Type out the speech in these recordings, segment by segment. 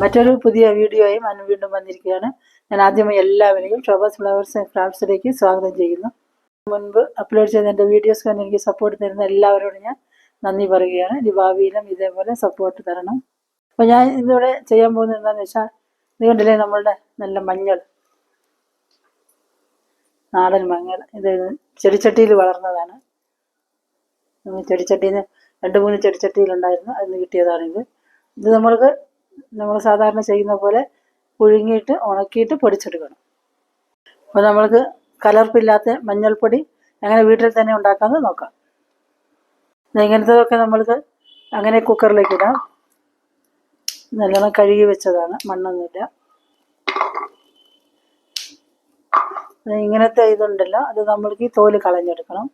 മറ്റൊരു പുതിയ വീഡിയോയും അനു വീണ്ടും വന്നിരിക്കുകയാണ്. ഞാൻ ആദ്യമായി എല്ലാവരെയും ഷോബാസ് ഫ്ലവേഴ്സ് ആൻഡ് ക്രാഫ്റ്റ്സിലേക്ക് സ്വാഗതം ചെയ്യുന്നു. മുൻപ് അപ്ലോഡ് ചെയ്ത എന്റെ വീഡിയോസ് കണ്ട് എനിക്ക് സപ്പോർട്ട് തരുന്ന എല്ലാവരോടും ഞാൻ നന്ദി പറയുകയാണ്. ഇനി ഭാവിയിലും ഇതേപോലെ സപ്പോർട്ട് തരണം. അപ്പോൾ ഞാൻ ഇതിവിടെ ചെയ്യാൻ പോകുന്നത് എന്താണെന്ന് വെച്ചാൽ ഇത് കണ്ടില്ലേ നമ്മളുടെ നല്ല മഞ്ഞൾ? നാടൻ മഞ്ഞൾ. ഇത് ചെടിച്ചട്ടിയിൽ വളർന്നതാണ്. ചെടിച്ചട്ടിന്ന് രണ്ട് മൂന്ന് ചെടിച്ചട്ടിയിലുണ്ടായിരുന്നു അതിന് കിട്ടിയതാണിത് ഇത് നമ്മൾക്ക് നമ്മൾ സാധാരണ ചെയ്യുന്ന പോലെ പുഴുങ്ങിയിട്ട് ഉണക്കിയിട്ട് പൊടിച്ചെടുക്കണം. അപ്പോൾ നമ്മൾക്ക് കലർപ്പില്ലാത്ത മഞ്ഞൾപ്പൊടി അങ്ങനെ വീട്ടിൽ തന്നെ ഉണ്ടാക്കാമെന്ന് നോക്കാം. ഇങ്ങനത്തതൊക്കെ നമ്മൾക്ക് അങ്ങനെ കുക്കറിലേക്ക് ഇടാം. നല്ലോണം കഴുകി വെച്ചതാണ് മണ്ണൊന്നുമില്ല. ഇങ്ങനത്തെ ഇതുണ്ടല്ലോ അത് നമ്മൾക്ക് ഈ തോൽ കളഞ്ഞെടുക്കണം.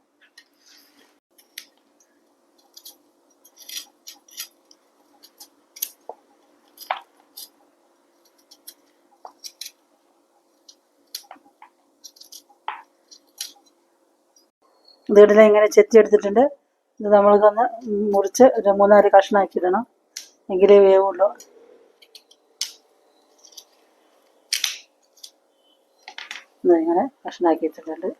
ഇതിടല ഇങ്ങനെ ചെത്തി എടുത്തിട്ടുണ്ട്. ഇത് നമ്മൾക്കൊന്ന് മുറിച്ച് ഒരു മൂന്നാൽ കഷ്ണാക്കി ഇടണം. എങ്കിലേ വേവുള്ളൂ. ഇങ്ങനെ കഷ്ണാക്കി ഇട്ടിട്ടുണ്ട്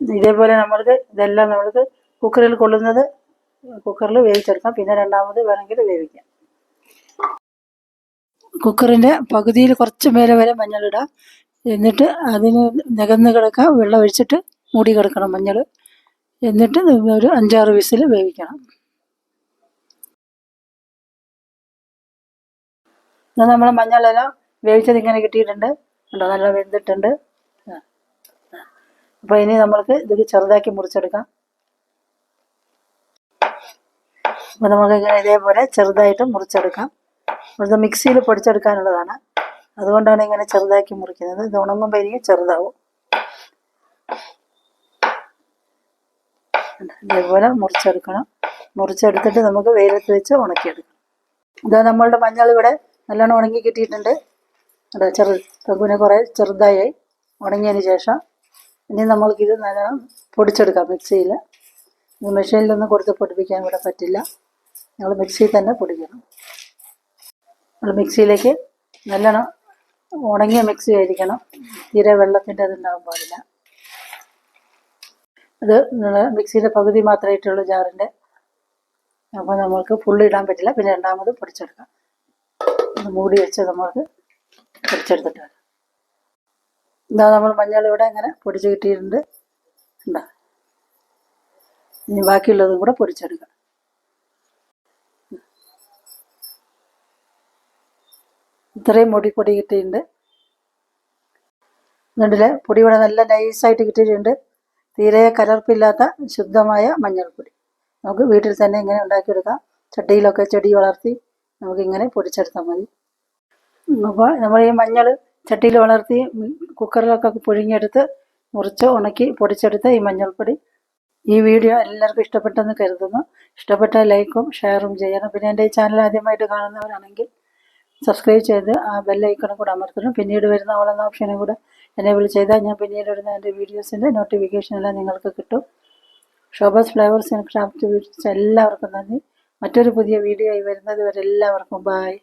ഇതേപോലെ നമ്മൾക്ക് ഇതെല്ലാം നമ്മൾക്ക് കുക്കറിൽ കൊള്ളുന്നത് കുക്കറിൽ വേവിച്ചെടുക്കാം. പിന്നെ രണ്ടാമത് വേണമെങ്കിൽ വേവിക്കാം. കുക്കറിന്റെ പകുതിയിൽ കുറച്ച് മേലെ വരെ മഞ്ഞളിടാം. എന്നിട്ട് അതിന് നികന്ന് കിടക്കാം വെള്ളം ഒഴിച്ചിട്ട് മൂടി കിടക്കണം മഞ്ഞൾ എന്നിട്ട് ഒരു അഞ്ചാറ് വിസിൽ വേവിക്കണം. എന്നാൽ നമ്മളെ മഞ്ഞളെല്ലാം വേവിച്ചത് ഇങ്ങനെ കിട്ടിയിട്ടുണ്ട്. ഉണ്ടോ നല്ല വെന്തിട്ടുണ്ട്. അപ്പോൾ ഇനി നമ്മൾക്ക് ഇത് ചെറുതാക്കി മുറിച്ചെടുക്കാം. അപ്പോൾ നമുക്ക് ഇതേപോലെ ചെറുതായിട്ട് മുറിച്ചെടുക്കാം. ഇത് മിക്സിയിൽ പൊടിച്ചെടുക്കാനുള്ളതാണ്. അതുകൊണ്ടാണ് ഇങ്ങനെ ചെറുതാക്കി മുറിക്കുന്നത്. ഇത് ഉണങ്ങുമ്പോൾ ഇനി ചെറുതാവും. ഇതേപോലെ മുറിച്ചെടുക്കണം. മുറിച്ചെടുത്തിട്ട് നമുക്ക് വെയിലത്ത് വെച്ച് ഉണക്കിയെടുക്കണം ഇതാ നമ്മളുടെ മഞ്ഞൾ ഇവിടെ നല്ലോണം ഉണങ്ങി കിട്ടിയിട്ടുണ്ട്. അതെ ചെറു പകുവിനെ കുറേ ചെറുതായി ഉണങ്ങിയതിന് ശേഷം ഇനി നമ്മൾക്കിത് നല്ലോണം പൊടിച്ചെടുക്കാം മിക്സിയിൽ. ഇത് മെഷീനിലൊന്നും കൊടുത്ത് പൊടിപ്പിക്കാൻ ഇവിടെ പറ്റില്ല. ഞങ്ങൾ മിക്സിയിൽ തന്നെ പൊടിക്കണം. നമ്മൾ മിക്സിയിലേക്ക് നല്ലോണം ഉണങ്ങിയ മിക്സി ആയിരിക്കണം. തീരെ വെള്ളത്തിന്റെ അതുണ്ടാകാൻ പാടില്ല. ഇത് മിക്സിയുടെ പകുതി മാത്രമേ ജാറിന്റെ. അപ്പോൾ നമ്മൾക്ക് ഫുള്ള് ഇടാൻ പറ്റില്ല. പിന്നെ രണ്ടാമത് പൊടിച്ചെടുക്കാം. മൂടി വെച്ച് നമ്മൾക്ക് പൊടിച്ചെടുത്തിട്ട് വരാം. ഇതാ നമ്മൾ മഞ്ഞൾ ഇവിടെ ഇങ്ങനെ പൊടിച്ച് കിട്ടിയിട്ടുണ്ട്. ഉണ്ടാ ഇനി ബാക്കിയുള്ളതും കൂടെ പൊടിച്ചെടുക്കാം. ഇത്രയും പൊടി പൊടി കിട്ടിയിട്ടുണ്ട്. എന്നിട്ടില്ലേ പൊടി ഇവിടെ നല്ല നൈസായിട്ട് കിട്ടിയിട്ടുണ്ട്. തീരെ കലർപ്പില്ലാത്ത ശുദ്ധമായ മഞ്ഞൾപ്പൊടി. നമുക്ക് വീട്ടിൽ തന്നെ ഇങ്ങനെ ഉണ്ടാക്കിയെടുക്കാം. ചട്ടിയിലൊക്കെ ചെടി വളർത്തി നമുക്കിങ്ങനെ പൊടിച്ചെടുത്താൽ മതി. അപ്പോൾ നമ്മൾ ഈ മഞ്ഞൾ ചട്ടിയിൽ വളർത്തി കുക്കറിലൊക്കെ പുഴുങ്ങിയെടുത്ത് മുറിച്ച് ഉണക്കി പൊടിച്ചെടുത്ത ഈ മഞ്ഞൾപ്പൊടി ഈ വീഡിയോ എല്ലാവർക്കും ഇഷ്ടപ്പെട്ടെന്ന് കരുതുന്നു. ഇഷ്ടപ്പെട്ട ലൈക്കും ഷെയറും ചെയ്യണം. പിന്നെ എന്റെ ഈ ചാനൽ ആദ്യമായിട്ട് കാണുന്നവരാണെങ്കിൽ സബ്സ്ക്രൈബ് ചെയ്ത് ആ ബെല്ലൈക്കണും കൂടെ അമർത്തണം. പിന്നീട് വരുന്ന ഓളെന്ന ഓപ്ഷനും കൂടെ എനേബിൾ ചെയ്താൽ ഞാൻ പിന്നീട് വരുന്ന എന്റെ വീഡിയോസിന്റെ നോട്ടിഫിക്കേഷൻ എല്ലാം നിങ്ങൾക്ക് കിട്ടും. Shobas flowers and craft videos എല്ലാവർക്കും നന്ദി. മറ്റൊരു പുതിയ വീഡിയോ ആയി വരുന്നത് വരെ എല്ലാവർക്കും ബായ്